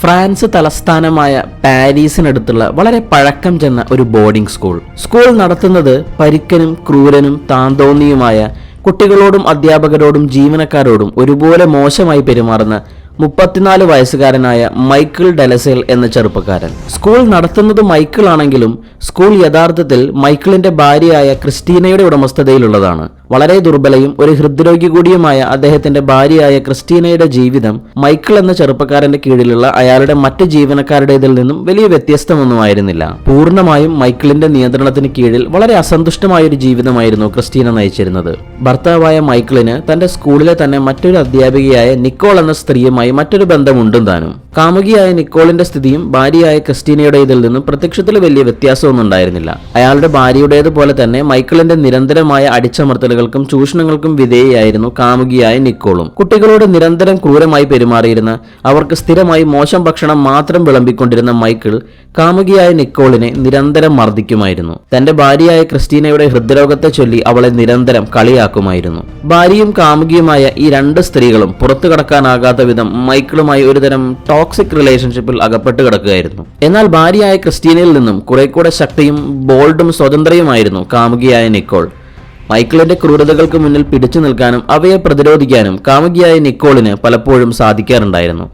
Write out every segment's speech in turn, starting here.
France തലസ്ഥാനമായ പാരീസിനടുത്തുള്ള വളരെ പഴക്കം ചെന്ന ഒരു ബോർഡിംഗ് സ്കൂൾ സ്കൂൾ നടത്തുന്നത് പരിക്കനും ക്രൂരനും താന്തോന്നിയുമായ കുട്ടികളോടും അധ്യാപകരോടും ജീവനക്കാരോടും ഒരുപോലെ മോശമായി പെരുമാറുന്ന മുപ്പത്തിനാല് വയസ്സുകാരനായ മൈക്കിൾ ഡെലസേൽ എന്ന ചെറുപ്പക്കാരൻ. സ്കൂൾ നടത്തുന്നത് മൈക്കിൾ ആണെങ്കിലും സ്കൂൾ യഥാർത്ഥത്തിൽ മൈക്കിളിന്റെ ഭാര്യയായ ക്രിസ്റ്റീനയുടെ ഉടമസ്ഥതയിലുള്ളതാണ്. വളരെ ദുർബലയും ഒരു ഹൃദ്രോഗി കൂടിയുമായ അദ്ദേഹത്തിന്റെ ഭാര്യയായ ക്രിസ്റ്റീനയുടെ ജീവിതം മൈക്കിൾ എന്ന ചെറുപ്പക്കാരന്റെ കീഴിലുള്ള അയാളുടെ മറ്റ് ജീവനക്കാരുടേതിൽ നിന്നും വലിയ വ്യത്യസ്തമൊന്നുമായിരുന്നില്ല പൂർണമായും മൈക്കിളിന്റെ നിയന്ത്രണത്തിന് കീഴിൽ വളരെ അസന്തുഷ്ടമായ ഒരു ജീവിതമായിരുന്നു ക്രിസ്റ്റീന നയിച്ചിരുന്നത്. ഭർത്താവായ മൈക്കിളിന് തന്റെ സ്കൂളിലെ തന്നെ മറ്റൊരു അധ്യാപികയായ നിക്കോൾ എന്ന സ്ത്രീയുമായി മറ്റൊരു ബന്ധമുണ്ടും താനും. കാമുകിയായ നിക്കോളിന്റെ സ്ഥിതിയും ഭാര്യയായ ക്രിസ്റ്റീനയുടെ ഇതിൽ നിന്നും പ്രത്യക്ഷത്തിൽ വലിയ വ്യത്യാസമൊന്നും ഉണ്ടായിരുന്നില്ല. അയാളുടെ ഭാര്യയുടേതുപോലെ തന്നെ മൈക്കിളിന്റെ നിരന്തരമായ അടിച്ചമർത്തലുകൾക്കും ചൂഷണങ്ങൾക്കും വിധേയയായിരുന്നു കാമുകിയായ നിക്കോളും. കുട്ടികളോട് നിരന്തരം ക്രൂരമായി പെരുമാറിയിരുന്ന അവർക്ക് സ്ഥിരമായി മോശം ഭക്ഷണം മാത്രം വിളമ്പിക്കൊണ്ടിരുന്ന മൈക്കിൾ കാമുകിയായ നിക്കോളിനെ നിരന്തരം മർദ്ദിക്കുമായിരുന്നു. തന്റെ ഭാര്യയായ ക്രിസ്റ്റീനയുടെ ഹൃദ്രോഗത്തെ ചൊല്ലി അവളെ നിരന്തരം കളിയാക്കുമായിരുന്നു. ഭാര്യയും കാമുകിയുമായ ഈ രണ്ട് സ്ത്രീകളും പുറത്തു കടക്കാനാകാത്ത വിധം മൈക്കിളുമായി ഒരുതരം ടോക്സിക് റിലേഷൻഷിപ്പിൽ അകപ്പെട്ട് കിടക്കുകയായിരുന്നു. എന്നാൽ ഭാര്യയായ ക്രിസ്റ്റീനയിൽ നിന്നും കുറെ കൂടെ ശക്തിയും ബോൾഡും സ്വതന്ത്രയുമായിരുന്നു കാമുകിയായ നിക്കോൾ. മൈക്കിളിന്റെ ക്രൂരതകൾക്ക് മുന്നിൽ പിടിച്ചു നിൽക്കാനും അവയെ പ്രതിരോധിക്കാനും കാമുകിയായ നിക്കോളിന് പലപ്പോഴും സാധിക്കാറുണ്ടായിരുന്നു.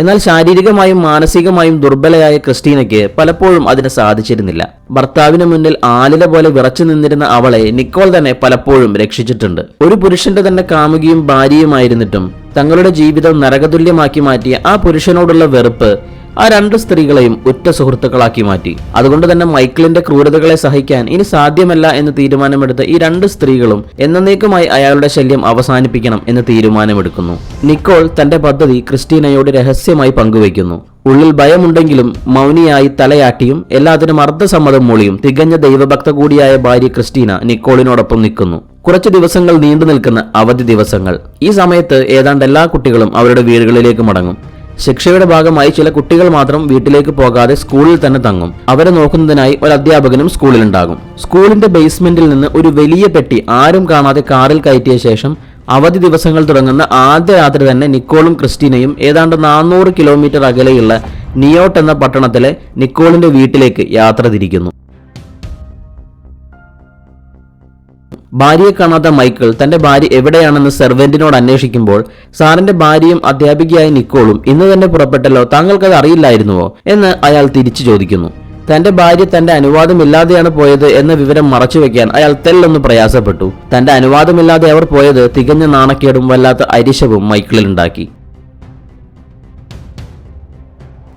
എന്നാൽ ശാരീരികമായും മാനസികമായും ദുർബലയായ ക്രിസ്റ്റീനയ്ക്ക് പലപ്പോഴും അതിന് സാധിച്ചിരുന്നില്ല. ഭർത്താവിന് മുന്നിൽ ആലില പോലെ വിറച്ചു നിന്നിരുന്ന അവളെ നിക്കോൾ തന്നെ പലപ്പോഴും രക്ഷിച്ചിട്ടുണ്ട്. ഒരു പുരുഷന്റെ തന്നെ കാമുകിയും ഭാര്യയുമായിരുന്നിട്ടും തങ്ങളുടെ ജീവിതം നരകതുല്യമാക്കി മാറ്റിയ ആ പുരുഷനോടുള്ള വെറുപ്പ് ആ രണ്ട് സ്ത്രീകളെയും ഉറ്റ സുഹൃത്തുക്കളാക്കി മാറ്റി. അതുകൊണ്ട് തന്നെ മൈക്കിളിന്റെ ക്രൂരതകളെ സഹിക്കാൻ ഇനി സാധ്യമല്ല എന്ന് തീരുമാനമെടുത്ത ഈ രണ്ട് സ്ത്രീകളും എന്നേക്കുമായി അയാളുടെ ശല്യം അവസാനിപ്പിക്കണം എന്ന് തീരുമാനമെടുക്കുന്നു. നിക്കോൾ തന്റെ പദ്ധതി ക്രിസ്റ്റീനയോട് രഹസ്യമായി പങ്കുവയ്ക്കുന്നു. ഉള്ളിൽ ഭയമുണ്ടെങ്കിലും മൗനിയായി തലയാട്ടിയും എല്ലാത്തിനും അർദ്ധസമ്മതം മൂളിയും തികഞ്ഞ ദൈവഭക്ത കൂടിയായ ഭാര്യ ക്രിസ്റ്റീന നിക്കോളിനോടൊപ്പം നിൽക്കുന്നു. കുറച്ച് ദിവസങ്ങൾ നീണ്ടു നിൽക്കുന്ന അവധി ദിവസങ്ങൾ. ഈ സമയത്ത് ഏതാണ്ട് എല്ലാ കുട്ടികളും അവരുടെ വീടുകളിലേക്ക് മടങ്ങും. ശിക്ഷയുടെ ഭാഗമായി ചില കുട്ടികൾ മാത്രം വീട്ടിലേക്ക് പോകാതെ സ്കൂളിൽ തന്നെ തങ്ങും. അവരെ നോക്കുന്നതിനായി ഒരു അധ്യാപകനും സ്കൂളിലുണ്ടാകും. സ്കൂളിന്റെ ബേസ്മെന്റിൽ നിന്ന് ഒരു വലിയ പെട്ടി ആരും കാണാതെ കാറിൽ കയറ്റിയ ശേഷം അവധി ദിവസങ്ങൾ തുടങ്ങുന്ന ആദ്യ രാത്രി തന്നെ നിക്കോളും ക്രിസ്റ്റീനയും ഏതാണ്ട് നാനൂറ് കിലോമീറ്റർ അകലെയുള്ള നിയോട്ട് എന്ന പട്ടണത്തിലെ നിക്കോളിന്റെ വീട്ടിലേക്ക് യാത്ര തിരിക്കുന്നു. ഭാര്യയെ കാണാത്ത മൈക്കിൾ തന്റെ ഭാര്യ എവിടെയാണെന്ന് സെർവെന്റിനോട് അന്വേഷിക്കുമ്പോൾ സാറിന്റെ ഭാര്യയും അധ്യാപികയായ നിക്കോളും ഇന്ന് തന്നെ പുറപ്പെട്ടല്ലോ താങ്കൾക്കത് അറിയില്ലായിരുന്നുവോ എന്ന് അയാൾ തിരിച്ചു ചോദിക്കുന്നു. തന്റെ ഭാര്യ തന്റെ അനുവാദമില്ലാതെയാണ് പോയത് എന്ന വിവരം മറച്ചുവെക്കാൻ അയാൾ തെല്ലൊന്ന് പ്രയാസപ്പെട്ടു. തന്റെ അനുവാദമില്ലാതെ അവർ പോയത് തികഞ്ഞ നാണക്കേടും വല്ലാത്ത അരിശവും മൈക്കിളിലുണ്ടാക്കി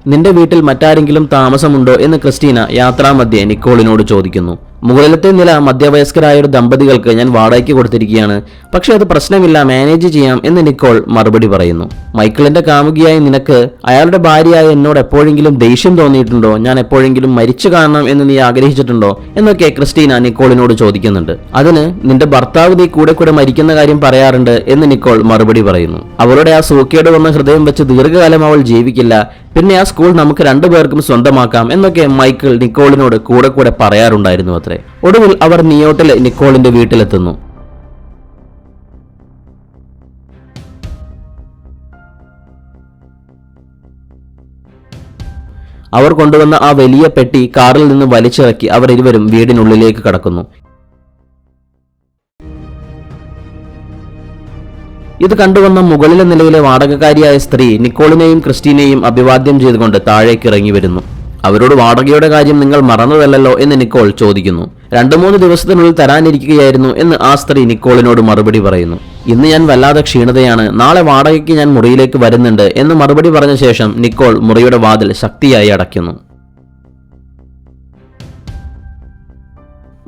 നിന്റെ വീട്ടിൽ മറ്റാരെങ്കിലും താമസമുണ്ടോ? എന്ന് ക്രിസ്റ്റീന യാത്രാമധ്യേ നിക്കോളിനോട് ചോദിക്കുന്നു. മുകളിലത്തെ നില മധ്യവയസ്കരായ ഒരു ദമ്പതികൾക്ക് ഞാൻ വാടകയ്ക്ക് കൊടുത്തിരിക്കുകയാണ്. പക്ഷേ അത് പ്രശ്നമില്ല മാനേജ് ചെയ്യാം എന്ന് നിക്കോൾ മറുപടി പറയുന്നു. മൈക്കിളിന്റെ കാമുകിയായ നിനക്ക് അയാളുടെ ഭാര്യയായ എന്നോട് എപ്പോഴെങ്കിലും ദേഷ്യം തോന്നിയിട്ടുണ്ടോ? ഞാൻ എപ്പോഴെങ്കിലും മരിച്ചു കാണണം എന്ന് നീ ആഗ്രഹിച്ചിട്ടുണ്ടോ? എന്നൊക്കെ ക്രിസ്റ്റീന നിക്കോളിനോട് ചോദിക്കുന്നുണ്ട്. അതിന് നിന്റെ ഭർത്താവ് നീ കൂടെ കൂടെ മരിക്കുന്ന കാര്യം പറയാറുണ്ട് എന്ന് നിക്കോൾ മറുപടി പറയുന്നു. അവളുടെ ആ സൂക്കേട് വന്ന ഹൃദയം വെച്ച് ദീർഘകാലം അവൾ ജീവിക്കില്ല. പിന്നെ ആ സ്കൂൾ നമുക്ക് രണ്ടുപേർക്കും സ്വന്തമാക്കാം എന്നൊക്കെ മൈക്കിൾ നിക്കോളിനോട് കൂടെ കൂടെ പറയാറുണ്ടായിരുന്നു അത്രേ. ഒടുവിൽ അവർ നിയോട്ടിലെ നിക്കോളിന്റെ വീട്ടിലെത്തുന്നു. അവർ കൊണ്ടുവന്ന ആ വലിയ പെട്ടി കാറിൽ നിന്ന് വലിച്ചിറക്കി അവർ ഇരുവരും വീടിനുള്ളിലേക്ക് കടക്കുന്നു. ഇത് കണ്ടുവന്ന മുകളിലെ നിലയിലെ വാടകക്കാരിയായ സ്ത്രീ നിക്കോളിനെയും ക്രിസ്റ്റീനെയും അഭിവാദ്യം ചെയ്തുകൊണ്ട് താഴേക്ക് ഇറങ്ങി വരുന്നു അവരോട് വാടകയുടെ കാര്യം നിങ്ങൾ മറന്നതല്ലല്ലോ എന്ന് നിക്കോൾ ചോദിക്കുന്നു. രണ്ടു മൂന്ന് ദിവസത്തിനുള്ളിൽ തരാനിരിക്കുകയായിരുന്നു എന്ന് ആ സ്ത്രീ നിക്കോളിനോട് മറുപടി പറയുന്നു. ഇന്ന് ഞാൻ വല്ലാതെ ക്ഷീണതയാണ്. നാളെ വാടകയ്ക്ക് ഞാൻ മുറിയിലേക്ക് വരുന്നുണ്ട് എന്ന് മറുപടി പറഞ്ഞ ശേഷം നിക്കോൾ മുറിയുടെ വാതിൽ ശക്തിയായി അടയ്ക്കുന്നു.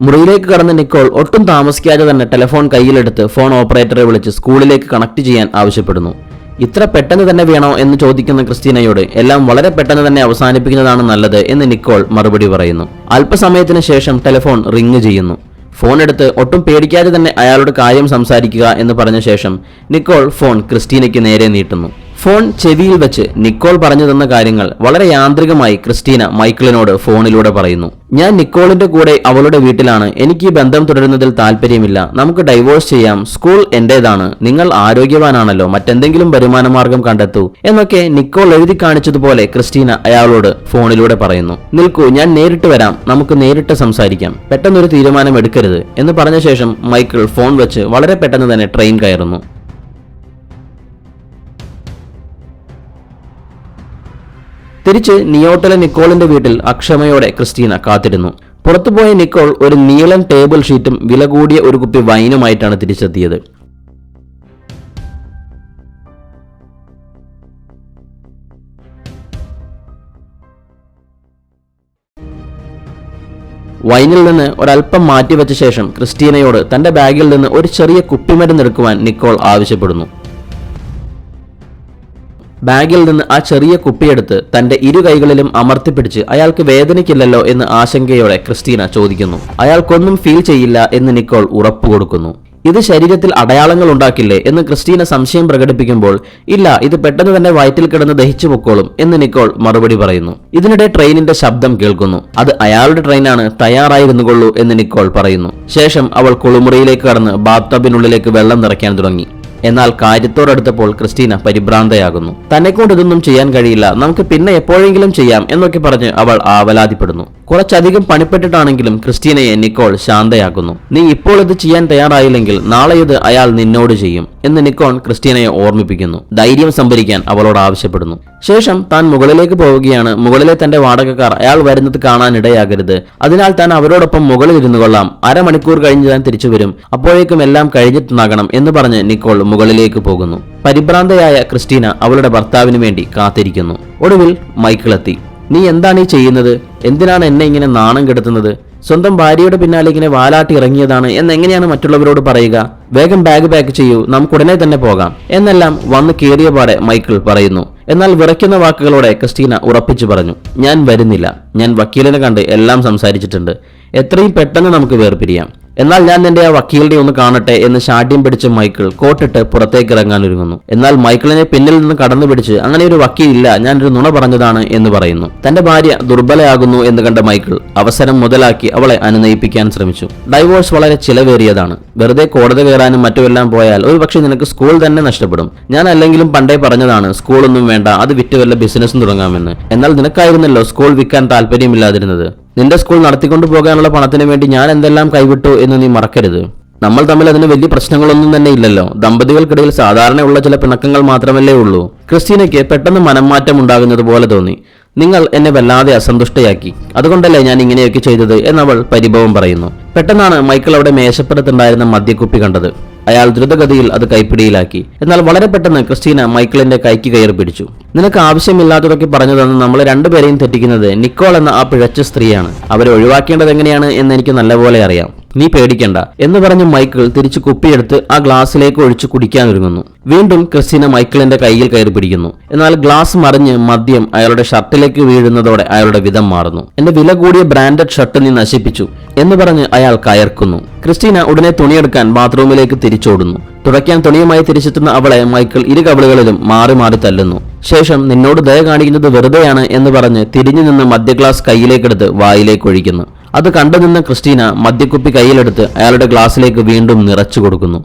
മുറിയിലേക്ക് കടന്ന് നിക്കോൾ ഒട്ടും താമസിക്കാതെ തന്നെ ടെലിഫോൺ കയ്യിലെടുത്ത് ഫോൺ ഓപ്പറേറ്ററെ വിളിച്ച് സ്കൂളിലേക്ക് കണക്ട് ചെയ്യാൻ ആവശ്യപ്പെടുന്നു. ഇത്ര പെട്ടെന്ന് തന്നെ വേണോ എന്ന് ചോദിക്കുന്ന ക്രിസ്റ്റീനയോട് എല്ലാം വളരെ പെട്ടെന്ന് തന്നെ അവസാനിപ്പിക്കുന്നതാണ് നല്ലത് എന്ന് നിക്കോൾ മറുപടി പറയുന്നു. അല്പസമയത്തിന് ശേഷം ടെലിഫോൺ റിങ് ചെയ്യുന്നു. ഫോൺ എടുത്ത് ഒട്ടും പേടിക്കാതെ തന്നെ അയാളോട് കാര്യം സംസാരിക്കുക എന്ന് പറഞ്ഞ ശേഷം നിക്കോൾ ഫോൺ ക്രിസ്റ്റീനയ്ക്ക് നേരെ നീട്ടുന്നു. ഫോൺ ചെവിയിൽ വെച്ച് നിക്കോൾ പറഞ്ഞു തന്ന കാര്യങ്ങൾ വളരെ യാന്ത്രികമായി ക്രിസ്റ്റീന മൈക്കിളിനോട് ഫോണിലൂടെ പറയുന്നു. ഞാൻ നിക്കോളിന്റെ കൂടെ അവളുടെ വീട്ടിലാണ്. എനിക്ക് ഈ ബന്ധം തുടരുന്നതിൽ താല്പര്യമില്ല. നമുക്ക് ഡൈവോഴ്സ് ചെയ്യാം. സ്കൂൾ എന്റേതാണ്. നിങ്ങൾ ആരോഗ്യവാനാണല്ലോ. മറ്റെന്തെങ്കിലും വരുമാന മാർഗം കണ്ടെത്തൂ. എന്നൊക്കെ നിക്കോൾ എഴുതി കാണിച്ചതുപോലെ ക്രിസ്റ്റീന അയാളോട് ഫോണിലൂടെ പറയുന്നു. നിൽക്കൂ ഞാൻ നേരിട്ട് വരാം. നമുക്ക് നേരിട്ട് സംസാരിക്കാം. പെട്ടെന്നൊരു തീരുമാനം എടുക്കരുത് എന്ന് പറഞ്ഞ ശേഷം മൈക്കിൾ ഫോൺ വെച്ച് വളരെ പെട്ടെന്ന് തന്നെ ട്രെയിൻ കയറുന്നു. തിരിച്ച് നിയോട്ടലെ നിക്കോളിന്റെ വീട്ടിൽ അക്ഷമയോടെ ക്രിസ്റ്റീന കാത്തിരുന്നു. പുറത്തുപോയ നിക്കോൾ ഒരു നീളൻ ടേബിൾ ഷീറ്റും വില കൂടിയ ഒരു കുപ്പി വൈനുമായിട്ടാണ് തിരിച്ചെത്തിയത്. വൈനിൽ നിന്ന് ഒരല്പം മാറ്റിവെച്ച ശേഷം ക്രിസ്റ്റീനയോട് തന്റെ ബാഗിൽ നിന്ന് ഒരു ചെറിയ കുപ്പിമരുന്ന് എടുക്കുവാൻ നിക്കോൾ ആവശ്യപ്പെടുന്നു. ബാഗിൽ നിന്ന് ആ ചെറിയ കുപ്പിയെടുത്ത് തന്റെ ഇരു കൈകളിലും അമർത്തിപ്പിടിച്ച് അയാൾക്ക് വേദനിക്കില്ലല്ലോ എന്ന് ആശങ്കയോടെ ക്രിസ്റ്റീന ചോദിക്കുന്നു. അയാൾക്കൊന്നും ഫീൽ ചെയ്യില്ല എന്ന് നിക്കോൾ ഉറപ്പു കൊടുക്കുന്നു. ഇത് ശരീരത്തിൽ അടയാളങ്ങൾ ഉണ്ടാക്കില്ലേ എന്ന് ക്രിസ്റ്റീന സംശയം പ്രകടിപ്പിക്കുമ്പോൾ ഇല്ല ഇത് പെട്ടെന്ന് തന്നെ വയറ്റിൽ കിടന്ന് ദഹിച്ചു പൊക്കോളും എന്ന് നിക്കോൾ മറുപടി പറയുന്നു. ഇതിനിടെ ട്രെയിനിന്റെ ശബ്ദം കേൾക്കുന്നു. അത് അയാളുടെ ട്രെയിനാണ് തയ്യാറായിരുന്നുകൊള്ളൂ എന്ന് നിക്കോൾ പറയുന്നു. ശേഷം അവൾ കുളിമുറിയിലേക്ക് കടന്ന് ബാത്ത് വെള്ളം നിറയ്ക്കാൻ തുടങ്ങി. എന്നാൽ കാര്യത്തോടടുത്തപ്പോൾ ക്രിസ്റ്റീന പരിഭ്രാന്തയാകുന്നു. തന്നെക്കൊണ്ട് ഇതൊന്നും ചെയ്യാൻ കഴിയില്ല. നമുക്ക് പിന്നെ എപ്പോഴെങ്കിലും ചെയ്യാം എന്നൊക്കെ പറഞ്ഞ് അവൾ ആവലാതിപ്പെടുന്നു. കുറച്ചധികം പണിപ്പെട്ടിട്ടാണെങ്കിലും ക്രിസ്റ്റീനയെ നിക്കോൾ ശാന്തയാക്കുന്നു. നീ ഇപ്പോൾ ഇത് ചെയ്യാൻ തയ്യാറായില്ലെങ്കിൽ നാളെ ഇത് അയാൾ നിന്നോട് ചെയ്യും എന്ന് നിക്കോൺ ക്രിസ്റ്റീനയെ ഓർമ്മിപ്പിക്കുന്നു. ധൈര്യം സംഭരിക്കാൻ അവളോട് ആവശ്യപ്പെടുന്നു. ശേഷം താൻ മുകളിലേക്ക് പോവുകയാണ്. മുകളിലെ തന്റെ വാടകക്കാർ അയാൾ വരുന്നത് കാണാനിടയാകരുത്. അതിനാൽ താൻ അവരോടൊപ്പം മുകളിൽ ഇരുന്നു കൊള്ളാം. അരമണിക്കൂർ കഴിഞ്ഞ് താൻ തിരിച്ചു വരും. അപ്പോഴേക്കും എല്ലാം കഴിഞ്ഞിട്ടുണ്ടാകണം എന്ന് പറഞ്ഞ് നിക്കോൾ മുകളിലേക്ക് പോകുന്നു. പരിഭ്രാന്തയായ ക്രിസ്റ്റീന അവളുടെ ഭർത്താവിന് വേണ്ടി കാത്തിരിക്കുന്നു. ഒടുവിൽ മൈക്കിളെത്തി നീ എന്താണ് ഈ ചെയ്യുന്നത്? എന്തിനാണ് എന്നെ ഇങ്ങനെ നാണം കെടുത്തുന്നത്? സ്വന്തം ഭാര്യയുടെ പിന്നാലെ ഇങ്ങനെ വാലാട്ടി ഇറങ്ങിയതാണ് എന്നെങ്ങനെയാണ് മറ്റുള്ളവരോട് പറയുക? വേഗം ബാഗ് പാക്ക് ചെയ്യൂ നമുക്ക് ഉടനെ തന്നെ പോകാം. എന്നെല്ലാം വന്ന് കയറിയ പാടെ മൈക്കിൾ പറയുന്നു. എന്നാൽ വിറയ്ക്കുന്ന വാക്കുകളോടെ ക്രിസ്റ്റീന ഉറപ്പിച്ചു പറഞ്ഞു ഞാൻ വരുന്നില്ല. ഞാൻ വക്കീലിനെ കണ്ട് എല്ലാം സംസാരിച്ചിട്ടുണ്ട്. എത്രയും പെട്ടെന്ന് നമുക്ക് വേർപിരിയാം. എന്നാൽ ഞാൻ നിന്റെ ആ വക്കീലിനെ ഒന്ന് കാണട്ടെ എന്ന് ശാഠ്യം പിടിച്ച മൈക്കിൾ കോട്ടിട്ട് പുറത്തേക്ക് ഇറങ്ങാൻ ഒരുങ്ങുന്നു. എന്നാൽ മൈക്കിളിനെ പിന്നിൽ നിന്ന് കടന്നു പിടിച്ച് അങ്ങനെ ഒരു വക്കീലില്ല ഞാനൊരു നുണ പറഞ്ഞതാണ് എന്ന് പറയുന്നു. തന്റെ ഭാര്യ ദുർബലയാകുന്നു എന്ന് കണ്ട മൈക്കിൾ അവസരം മുതലാക്കി അവളെ അനുനയിപ്പിക്കാൻ ശ്രമിച്ചു. ഡൈവോഴ്സ് വളരെ ചിലവേറിയതാണ്. വെറുതെ കോടതി കയറാനും മറ്റുമെല്ലാം പോയാൽ ഒരു പക്ഷേ നിനക്ക് സ്കൂൾ തന്നെ നഷ്ടപ്പെടും. ഞാൻ അല്ലെങ്കിലും പണ്ടേ പറഞ്ഞതാണ് സ്കൂളൊന്നും വേണ്ട അത് വിറ്റ് വല്ല ബിസിനസ്സും തുടങ്ങാമെന്ന്. എന്നാൽ നിനക്കായിരുന്നല്ലോ സ്കൂൾ വിൽക്കാൻ താല്പര്യമില്ലാതിരുന്നത്. നിന്റെ സ്കൂൾ നടത്തിക്കൊണ്ടു പോകാനുള്ള പണത്തിന് വേണ്ടി ഞാൻ എന്തെല്ലാം കൈവിട്ടു എന്ന് നീ മറക്കരുത്. നമ്മൾ തമ്മിൽ അതിന് വലിയ പ്രശ്നങ്ങളൊന്നും തന്നെ ഇല്ലല്ലോ. ദമ്പതികൾക്കിടയിൽ സാധാരണയുള്ള ചില പിണക്കങ്ങൾ മാത്രമല്ലേ ഉള്ളൂ. ക്രിസ്റ്റീനയ്ക്ക് പെട്ടെന്ന് മനംമാറ്റം ഉണ്ടാകുന്നത് പോലെ തോന്നി. നിങ്ങൾ എന്നെ വല്ലാതെ അസന്തുഷ്ടയാക്കി. അതുകൊണ്ടല്ലേ ഞാൻ ഇങ്ങനെയൊക്കെ ചെയ്തത് എന്നവൾ പരിഭവം പറയുന്നു. പെട്ടെന്നാണ് മൈക്കിൾ അവിടെ മേശപ്പുറത്തുണ്ടായിരുന്ന മദ്യക്കുപ്പി കണ്ടത്. അയാൾ ദ്രുതഗതിയിൽ അത് കൈപ്പിടിയിലാക്കി. എന്നാൽ വളരെ പെട്ടെന്ന് ക്രിസ്റ്റീന മൈക്കിളിന്റെ കൈക്ക് കയറി പിടിച്ചു. നിനക്ക് ആവശ്യമില്ലാത്തതൊക്കെ പറഞ്ഞതെന്ന് നമ്മൾ രണ്ടുപേരെയും തെറ്റിക്കുന്നത് നിക്കോൾ എന്ന ആ പിഴച്ച സ്ത്രീയാണ്. അവരെ ഒഴിവാക്കേണ്ടത് എങ്ങനെയാണ് എന്ന് എനിക്ക് നല്ലപോലെ അറിയാം. നീ പേടിക്കണ്ട എന്ന് പറഞ്ഞ മൈക്കിൾ തിരിച്ചു കുപ്പിയെടുത്ത് ആ ഗ്ലാസ്സിലേക്ക് ഒഴിച്ച് കുടിക്കാൻ ഒരുങ്ങുന്നു വീണ്ടും ക്രിസ്റ്റീന മൈക്കിളിന്റെ കയ്യിൽ കയറി പിടിക്കുന്നു. എന്നാൽ ഗ്ലാസ് മറിഞ്ഞ് മദ്യം അയാളുടെ ഷർട്ടിലേക്ക് വീഴുന്നതോടെ അയാളുടെ വിധം മാറുന്നു. എന്റെ വില കൂടിയ ബ്രാൻഡഡ് ഷർട്ട് നീ നശിപ്പിച്ചു എന്ന് പറഞ്ഞ് അയാൾ കയർക്കുന്നു. ക്രിസ്റ്റീന ഉടനെ തുണിയെടുക്കാൻ ബാത്റൂമിലേക്ക് തിരിച്ചോടുന്നു. തുടയ്ക്കാൻ തുണിയുമായി തിരിച്ചെത്തുന്ന അവളെ മൈക്കിൾ ഇരു കവിളുകളിലും മാറി മാറി തല്ലുന്നു. ശേഷം നിന്നോട് ദയ കാണിക്കുന്നത് വെറുതെയാണ് എന്ന് പറഞ്ഞ് തിരിഞ്ഞു നിന്ന് മദ്യ ഗ്ലാസ് കയ്യിലേക്കെടുത്ത് വായിലേക്ക് ഒഴിക്കുന്നു. അത് കണ്ടുനിന്ന ക്രിസ്റ്റീന മദ്യക്കുപ്പി കയ്യിലെടുത്ത് അയാളുടെ ഗ്ലാസ്സിലേക്ക് വീണ്ടും നിറച്ചു കൊടുക്കുന്നു.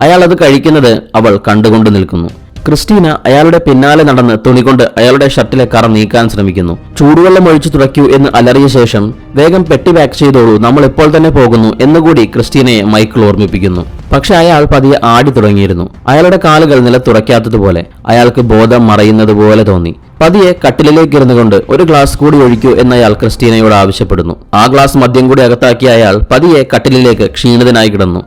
അയാൾ അത് കഴിക്കുന്നത് അവൾ കണ്ടുകൊണ്ട് നിൽക്കുന്നു. ക്രിസ്റ്റീന അയാളുടെ പിന്നാലെ നടന്ന് തുണികൊണ്ട് അയാളുടെ ഷർട്ടിലെ കറ നീക്കാൻ ശ്രമിക്കുന്നു. ചൂടുവെള്ളം ഒഴിച്ചു തുടയ്ക്കൂ എന്ന് അലറിയ ശേഷം വേഗം പെട്ടി പാക്ക് ചെയ്തോളൂ നമ്മൾ ഇപ്പോൾ തന്നെ പോകുന്നു എന്നുകൂടി ക്രിസ്റ്റീനയെ മൈക്കിൾ ഓർമ്മിപ്പിക്കുന്നു. പക്ഷെ അയാൾ പതിയെ ആടി തുടങ്ങിയിരുന്നു. അയാളുടെ കാലുകൾ നിലത്തുറയ്ക്കാത്തതുപോലെ അയാൾക്ക് ബോധം മറയുന്നത് പോലെ തോന്നി. പതിയെ കട്ടിലിലേക്ക് ഇരുന്നുകൊണ്ട് ഒരു ഗ്ലാസ് കൂടി ഒഴിക്കൂ എന്നയാൾ ക്രിസ്റ്റീനയോട് ആവശ്യപ്പെടുന്നു. ആ ഗ്ലാസ് മദ്യം കൂടി അകത്താക്കിയ അയാൾ പതിയെ കട്ടിലിലേക്ക് ക്ഷീണിതനായി കിടന്നു.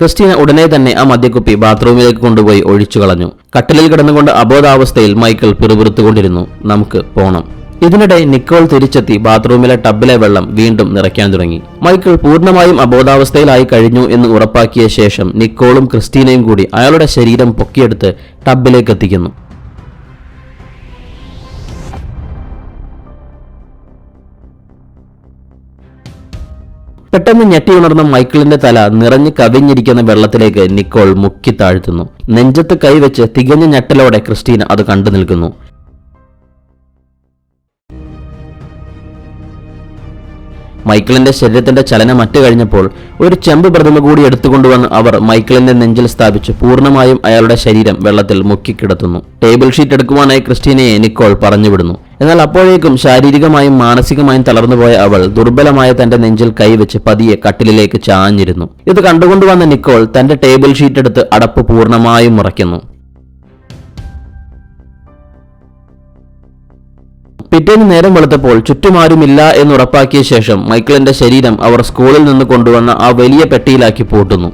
ക്രിസ്റ്റീന ഉടനെ തന്നെ ആ മദ്യക്കുപ്പി ബാത്റൂമിലേക്ക് കൊണ്ടുപോയി ഒഴിച്ചു കളഞ്ഞു കട്ടിലിൽ കിടന്നുകൊണ്ട് അബോധാവസ്ഥയിൽ മൈക്കിൾ പിറുപിറുത്തുകൊണ്ടിരുന്നു. നമുക്ക് പോണം. ഇതിനിടെ നിക്കോൾ തിരിച്ചെത്തി ബാത്റൂമിലെ ടബിലെ വെള്ളം വീണ്ടും നിറയ്ക്കാൻ തുടങ്ങി. മൈക്കിൾ പൂർണമായും അബോധാവസ്ഥയിലായി കഴിഞ്ഞു എന്ന് ഉറപ്പാക്കിയ ശേഷം നിക്കോളും ക്രിസ്റ്റീനയും കൂടി അയാളുടെ ശരീരം പൊക്കിയെടുത്ത് ടബിലേക്ക് എത്തിക്കുന്നു. പെട്ടെന്ന് ഞെട്ടിയുണർന്ന മൈക്കിളിന്റെ തല നിറഞ്ഞു കവിഞ്ഞിരിക്കുന്ന വെള്ളത്തിലേക്ക് നിക്കോൾ മുക്കി താഴ്ത്തുന്നു. നെഞ്ചത്ത് കൈവച്ച് തികഞ്ഞ ഞെട്ടലോടെ ക്രിസ്റ്റീൻ അത് കണ്ടു നിൽക്കുന്നു. മൈക്കിളിന്റെ ശരീരത്തിന്റെ ചലനം അറ്റു കഴിഞ്ഞപ്പോൾ ഒരു ചെമ്പ് പ്രതിമ കൂടി എടുത്തുകൊണ്ടുവന്ന് അവർ മൈക്കിളിന്റെ നെഞ്ചിൽ സ്ഥാപിച്ച് പൂർണമായും അയാളുടെ ശരീരം വെള്ളത്തിൽ മുക്കിക്കിടത്തുന്നു. ടേബിൾ ഷീറ്റ് എടുക്കുവാനായി ക്രിസ്റ്റീനയെ നിക്കോൾ പറഞ്ഞുവിടുന്നു. എന്നാൽ അപ്പോഴേക്കും ശാരീരികമായും മാനസികമായും തളർന്നുപോയ അവൾ ദുർബലമായ തന്റെ നെഞ്ചിൽ കൈവച്ച് പതിയെ കട്ടിലിലേക്ക് ചാഞ്ഞിരുന്നു. ഇത് കണ്ടുകൊണ്ടുവന്ന നിക്കോൾ തന്റെ ടേബിൾ ഷീറ്റ് എടുത്ത് അടപ്പ് പൂർണമായും മുറയ്ക്കുന്നു. പിറ്റേന്ന് നേരം വെളുത്തപ്പോൾ ചുറ്റുമാരുമില്ല എന്നുറപ്പാക്കിയ ശേഷം മൈക്കിളിന്റെ ശരീരം അവർ സ്കൂളിൽ നിന്ന് കൊണ്ടുവന്ന ആ വലിയ പെട്ടിയിലാക്കി പൂട്ടുന്നു.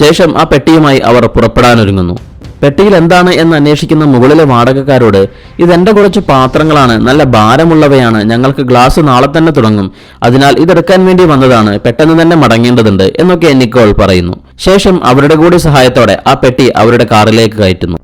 ശേഷം ആ പെട്ടിയുമായി അവർ പുറപ്പെടാനൊരുങ്ങുന്നു. പെട്ടിയിൽ എന്താണ് എന്ന് അന്വേഷിക്കുന്ന മുകളിലെ വാടകക്കാരോട് ഇതെന്റെ കുറച്ച് പാത്രങ്ങളാണ് നല്ല ഭാരമുള്ളവയാണ് ഞങ്ങൾക്ക് ഗ്ലാസ് നാളെ തന്നെ തുടങ്ങും. അതിനാൽ ഇതെടുക്കാൻ വേണ്ടി വന്നതാണ് പെട്ടെന്ന് തന്നെ മടങ്ങേണ്ടതുണ്ട് എന്നൊക്കെ നിക്കോൾ പറയുന്നു. ശേഷം അവരുടെ കൂടി സഹായത്തോടെ ആ പെട്ടി അവരുടെ കാറിലേക്ക് കയറ്റുന്നു.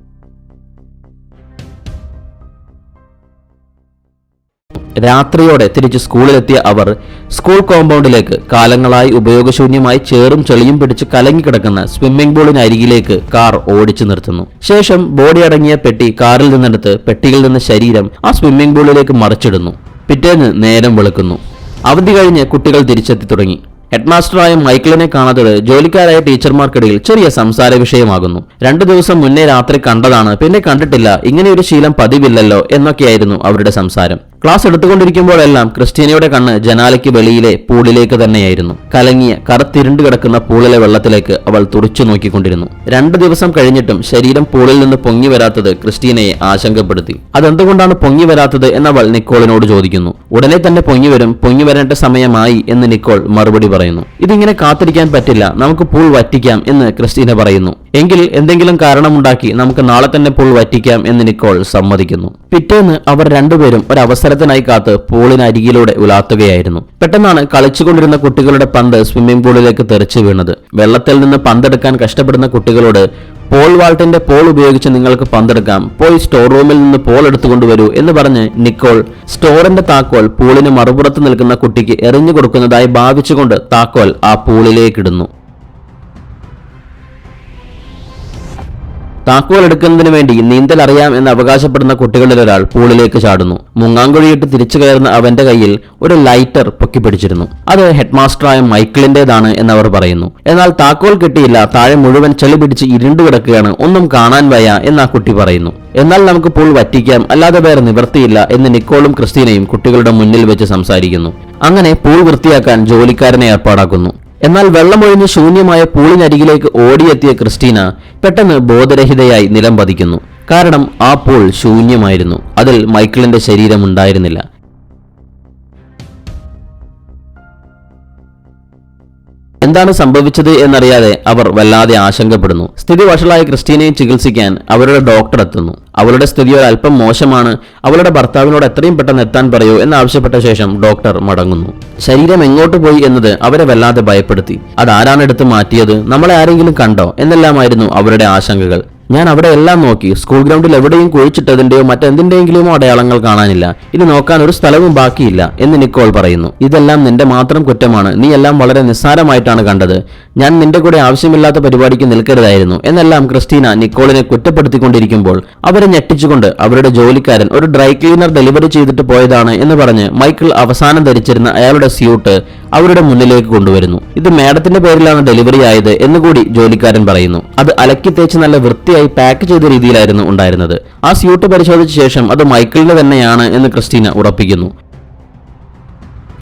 രാത്രിയോടെ തിരിച്ച് സ്കൂളിലെത്തിയ അവർ സ്കൂൾ കോമ്പൗണ്ടിലേക്ക് കാലങ്ങളായി ഉപയോഗശൂന്യമായി ചേറും ചെളിയും പിടിച്ച് കലങ്ങിക്കിടക്കുന്ന സ്വിമ്മിംഗ് പൂളിനരികിലേക്ക് കാർ ഓടിച്ചു നിർത്തുന്നു. ശേഷം ബോഡി അടങ്ങിയ പെട്ടി കാറിൽ നിന്നെടുത്ത് പെട്ടിയിൽ നിന്ന് ശരീരം ആ സ്വിമ്മിംഗ് പൂളിലേക്ക് മറിച്ചിടുന്നു. പിറ്റേന്ന് നേരം വെളുക്കുന്നു. അവധി കഴിഞ്ഞ് കുട്ടികൾ തിരിച്ചെത്തി തുടങ്ങി. ഹെഡ്മാസ്റ്ററായ മൈക്കിളിനെ കാണാത്തത് ജോലിക്കാരായ ടീച്ചർമാർക്കിടയിൽ ചെറിയ സംസാര വിഷയമാകുന്നു. രണ്ടു ദിവസം മുന്നേ രാത്രി കണ്ടതാണ്. പിന്നെ കണ്ടിട്ടില്ല. ഇങ്ങനെയൊരു ശീലം പതിവില്ലല്ലോ എന്നൊക്കെയായിരുന്നു അവരുടെ സംസാരം. ക്ലാസ് എടുത്തുകൊണ്ടിരിക്കുമ്പോഴെല്ലാം ക്രിസ്റ്റീനയുടെ കണ്ണ് ജനാലയ്ക്ക് വെളിയിലെ പൂളിലേക്ക് തന്നെയായിരുന്നു. കലങ്ങിയ കറുത്തിരുണ്ട് കിടക്കുന്ന പൂളിലെ വെള്ളത്തിലേക്ക് അവൾ തുറച്ചു നോക്കിക്കൊണ്ടിരുന്നു. രണ്ടു ദിവസം കഴിഞ്ഞിട്ടും ശരീരം പൂളിൽ നിന്ന് പൊങ്ങി വരാത്തത് ക്രിസ്റ്റീനയെ ആശങ്കപ്പെടുത്തി. അതെന്തുകൊണ്ടാണ് പൊങ്ങി വരാത്തത് എന്നവൾ നിക്കോളിനോട് ചോദിക്കുന്നു. ഉടനെ തന്നെ പൊങ്ങി വരും. പൊങ്ങി വരേണ്ട സമയമായി എന്ന് നിക്കോൾ മറുപടി പറയുന്നു. ഇതിങ്ങനെ കാത്തിരിക്കാൻ പറ്റില്ല. നമുക്ക് പൂൾ വറ്റിക്കാം എന്ന് ക്രിസ്റ്റീന പറയുന്നു. എങ്കിൽ എന്തെങ്കിലും കാരണമുണ്ടാക്കി നമുക്ക് നാളെ തന്നെ പൂൾ വറ്റിക്കാം എന്ന് നിക്കോൾ സമ്മതിക്കുന്നു. പിറ്റേന്ന് അവർ രണ്ടുപേരും ഒരു അവസരത്തിനായി കാത്ത് പൂളിനരികിലൂടെ ഉലാത്തുകയായിരുന്നു. പെട്ടെന്നാണ് കളിച്ചുകൊണ്ടിരുന്ന കുട്ടികളുടെ പന്ത് സ്വിമ്മിംഗ് പൂളിലേക്ക് തെറിച്ചു വീണത്. വെള്ളത്തിൽ നിന്ന് പന്തെടുക്കാൻ കഷ്ടപ്പെടുന്ന കുട്ടികളോട് പോൾ വാൾട്ടിന്റെ പോൾ ഉപയോഗിച്ച് നിങ്ങൾക്ക് പന്തെടുക്കാം. പോയി സ്റ്റോർ റൂമിൽ നിന്ന് പോൾ എടുത്തുകൊണ്ടുവരൂ എന്ന് പറഞ്ഞ് നിക്കോൾ സ്റ്റോറിന്റെ താക്കോൽ പൂളിന് മറുപുറത്ത് നിൽക്കുന്ന കുട്ടിക്ക് എറിഞ്ഞു കൊടുക്കുന്നതായി ഭാവിച്ചുകൊണ്ട് താക്കോൽ ആ പൂളിലേക്കിടുന്നു താക്കോൽ എടുക്കുന്നതിന് വേണ്ടി നീന്തൽ അറിയാം എന്ന് അവകാശപ്പെടുന്ന കുട്ടികളിൽ ഒരാൾ പൂളിലേക്ക് ചാടുന്നു. മുങ്ങാങ്കുഴിയിട്ട് തിരിച്ചു കയറുന്ന അവന്റെ കയ്യിൽ ഒരു ലൈറ്റർ പൊക്കിപ്പിടിച്ചിരുന്നു അത് ഹെഡ്മാസ്റ്ററായ മൈക്കിളിന്റേതാണ് എന്നവർ പറയുന്നു. എന്നാൽ താക്കോൽ കിട്ടിയില്ല. താഴെ മുഴുവൻ ചെളി പിടിച്ച് ഇരുണ്ടു കിടക്കുകയാണ്. ഒന്നും കാണാൻ വയ്യ എന്ന് ആ കുട്ടി പറയുന്നു. എന്നാൽ നമുക്ക് പൂൾ വറ്റിക്കാം. അല്ലാതെ വേറെ നിവൃത്തിയില്ല എന്ന് നിക്കോളും ക്രിസ്റ്റീനയും കുട്ടികളുടെ മുന്നിൽ വെച്ച് സംസാരിക്കുന്നു. അങ്ങനെ പൂൾ വൃത്തിയാക്കാൻ ജോലിക്കാരനെ ഏർപ്പാടാക്കുന്നു. എന്നാൽ വെള്ളമൊഴിഞ്ഞ് ശൂന്യമായ പൂളിനരികിലേക്ക് ഓടിയെത്തിയ ക്രിസ്റ്റീന പെട്ടെന്ന് ബോധരഹിതയായി നിലം പതിക്കുന്നു. കാരണം ആ പൂൾ ശൂന്യമായിരുന്നു. അതിൽ മൈക്കിളിന്റെ ശരീരം എന്താണ് സംഭവിച്ചത് എന്നറിയാതെ അവർ വല്ലാതെ ആശങ്കപ്പെടുന്നു. സ്ഥിതി വഷളായ ക്രിസ്റ്റീനയെ ചികിത്സിക്കാൻ അവരുടെ ഡോക്ടർ എത്തുന്നു. അവളുടെ സ്ഥിതി ഒരല്പം മോശമാണ്. അവളുടെ ഭർത്താവിനോട് എത്രയും പെട്ടെന്ന് എത്താൻ പറയൂ എന്നാവശ്യപ്പെട്ട ശേഷം ഡോക്ടർ മടങ്ങുന്നു. ശരീരം എങ്ങോട്ട് പോയി എന്നത് അവരെ വല്ലാതെ ഭയപ്പെടുത്തി. അതാരാണ് എടുത്ത് മാറ്റിയത്? നമ്മളെ ആരെങ്കിലും കണ്ടോ? എന്നെല്ലാമായിരുന്നു അവരുടെ ആശങ്കകൾ. ഞാൻ അവിടെ എല്ലാം നോക്കി. സ്കൂൾ ഗ്രൗണ്ടിൽ എവിടെയും കുഴിച്ചിട്ടതിന്റെയോ മറ്റെന്തിന്റെയെങ്കിലുമോ അടയാളങ്ങൾ കാണാനില്ല. ഇനി നോക്കാൻ ഒരു സ്ഥലവും ബാക്കിയില്ല എന്ന് നിക്കോൾ പറയുന്നു. ഇതെല്ലാം നിന്റെ മാത്രം കുറ്റമാണ്. നീ എല്ലാം വളരെ നിസ്സാരമായിട്ടാണ് കണ്ടത്. ഞാൻ നിന്റെ കൂടെ ആവശ്യമില്ലാത്ത പരിപാടിക്ക് നിൽക്കരുതായിരുന്നു. എന്നെല്ലാം ക്രിസ്റ്റീന നിക്കോളിനെ കുറ്റപ്പെടുത്തിക്കൊണ്ടിരിക്കുമ്പോൾ അവരെ ഞെട്ടിച്ചുകൊണ്ട് അവരുടെ ജോലിക്കാരൻ ഒരു ഡ്രൈ ക്ലീനർ ഡെലിവറി ചെയ്തിട്ട് പോയതാണ് എന്ന് പറഞ്ഞ് മൈക്കിൾ അവസാനം ധരിച്ചിരുന്ന അയാളുടെ സ്യൂട്ട് അവരുടെ മുന്നിലേക്ക് കൊണ്ടുവരുന്നു. ഇത് മേഡത്തിന്റെ പേരിലാണ് ഡെലിവറി ആയത് എന്ന് കൂടി ജോലിക്കാരൻ പറയുന്നു. അത് അലക്കി തേച്ച് നല്ല വൃത്തിയായി പാക്ക് ചെയ്ത രീതിയിലായിരുന്നു ഉണ്ടായിരുന്നത്. ആ സ്യൂട്ട് പരിശോധിച്ച ശേഷം അത് മൈക്കിളിന്റെ തന്നെയാണ് എന്ന് ക്രിസ്റ്റീന ഉറപ്പിക്കുന്നു.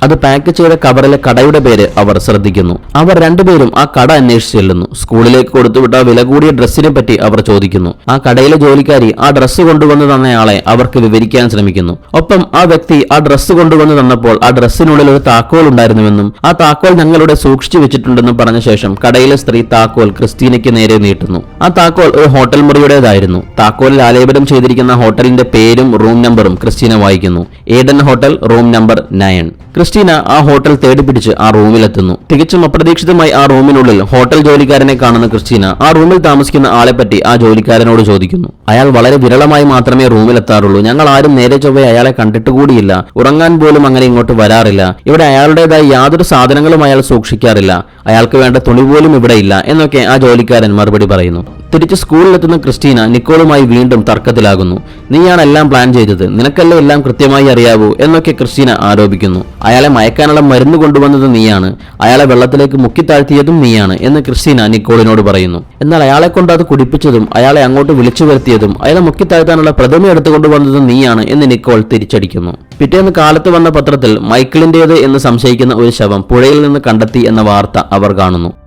അത് പാക്ക് ചെയ്ത കവറിലെ കടയുടെ പേര് അവർ ശ്രദ്ധിക്കുന്നു. അവർ രണ്ടുപേരും ആ കട അന്വേഷിച്ച് ചെല്ലുന്നു. സ്കൂളിലേക്ക് കൊടുത്തുവിട്ട വില കൂടിയ ഡ്രസ്സിനെ പറ്റി അവർ ചോദിക്കുന്നു. ആ കടയിലെ ജോലിക്കാരി ആ ഡ്രസ്സ് കൊണ്ടുവന്ന് തന്നയാളെ അവർക്ക് വിവരിക്കാൻ ശ്രമിക്കുന്നു. ഒപ്പം ആ വ്യക്തി ആ ഡ്രസ്സ് കൊണ്ടുവന്ന് തന്നപ്പോൾ ആ ഡ്രസ്സിനുള്ളിൽ ഒരു താക്കോൽ ഉണ്ടായിരുന്നുവെന്നും ആ താക്കോൽ ഞങ്ങളുടെ സൂക്ഷിച്ചു വെച്ചിട്ടുണ്ടെന്നും പറഞ്ഞ ശേഷം കടയിലെ സ്ത്രീ താക്കോൽ ക്രിസ്റ്റീനയ്ക്ക് നേരെ നീട്ടുന്നു. ആ താക്കോൽ ഒരു ഹോട്ടൽ മുറിയുടേതായിരുന്നു. താക്കോലിൽ ആലേപനം ചെയ്തിരിക്കുന്ന ഹോട്ടലിന്റെ പേരും റൂം നമ്പറും ക്രിസ്റ്റീന വായിക്കുന്നു. Eden hotel room number nine. Christina ആ ഹോട്ടൽ തേടി പിടിച്ച് ആ റൂമിലെത്തുന്നു. തികച്ചും അപ്രതീക്ഷിതമായി ആ റൂമിനുള്ളിൽ ഹോട്ടൽ ജോലിക്കാരനെ കാണുന്ന ക്രിസ്റ്റീന ആ റൂമിൽ താമസിക്കുന്ന ആളെപ്പറ്റി ആ ജോലിക്കാരനോട് ചോദിക്കുന്നു. അയാൾ വളരെ വിരളമായി മാത്രമേ റൂമിലെത്താറുള്ളൂ. ഞങ്ങൾ ആരും നേരെ ചൊവ്വേ അയാളെ കണ്ടിട്ടുകൂടിയില്ല ഉറങ്ങാൻ പോലും അങ്ങനെ ഇങ്ങോട്ട് വരാറില്ല. ഇവിടെ അയാളുടേതായി യാതൊരു സാധനങ്ങളും അയാൾ സൂക്ഷിക്കാറില്ല. അയാൾക്ക് വേണ്ട തുണി പോലും ഇവിടെ ഇല്ല എന്നൊക്കെ ആ ജോലിക്കാരൻ മറുപടി പറയുന്നു. തിരിച്ച് സ്കൂളിലെത്തുന്ന ക്രിസ്റ്റീന നിക്കോളുമായി വീണ്ടും തർക്കത്തിലാകുന്നു. നീയാണ് എല്ലാം പ്ലാൻ ചെയ്തത്. നിനക്കല്ലേ എല്ലാം കൃത്യമായി അറിയാവൂ? എന്നൊക്കെ ക്രിസ്റ്റീന ആരോപിക്കുന്നു. അയാളെ മയക്കാനുള്ള മരുന്ന് കൊണ്ടുവന്നത് നീയാണ്. അയാളെ വെള്ളത്തിലേക്ക് മുക്കിത്താഴ്ത്തിയതും നീയാണ് എന്ന് ക്രിസ്റ്റീന നിക്കോളിനോട് പറയുന്നു. എന്നാൽ അയാളെ കൊണ്ട് അത് കുടിപ്പിച്ചതും അയാളെ അങ്ങോട്ട് വിളിച്ചു വരുത്തിയതും അയാളെ മുക്കിത്താഴ്ത്താനുള്ള പ്രഥമ എടുത്തുകൊണ്ടുവന്നതും നീയാണ് എന്ന് നിക്കോൾ തിരിച്ചടിക്കുന്നു. പിറ്റേന്ന് കാലത്ത് വന്ന പത്രത്തിൽ മൈക്കിളിന്റേത് എന്ന് സംശയിക്കുന്ന ഒരു ശവം പുഴയിൽ നിന്ന് കണ്ടെത്തി എന്ന വാർത്ത അവർ കാണുന്നു.